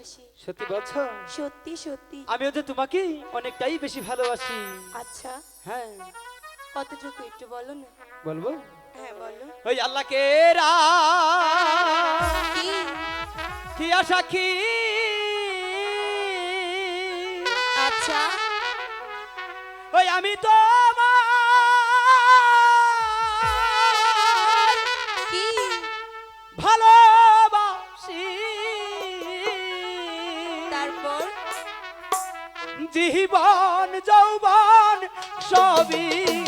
ভালোবাসি। সত্যি বলছো? সত্যি সত্যি। আমিও যে তোমাকে অনেকটাই বেশি ভালোবাসি। আচ্ছা। হ্যাঁ। কতটুকু একটু বলো না? বলব? হ্যাঁ বলো। ওই আল্লাহকে রা কি? কি সাক্ষী আচ্ছা। ওই আমি তো যৌবন সবই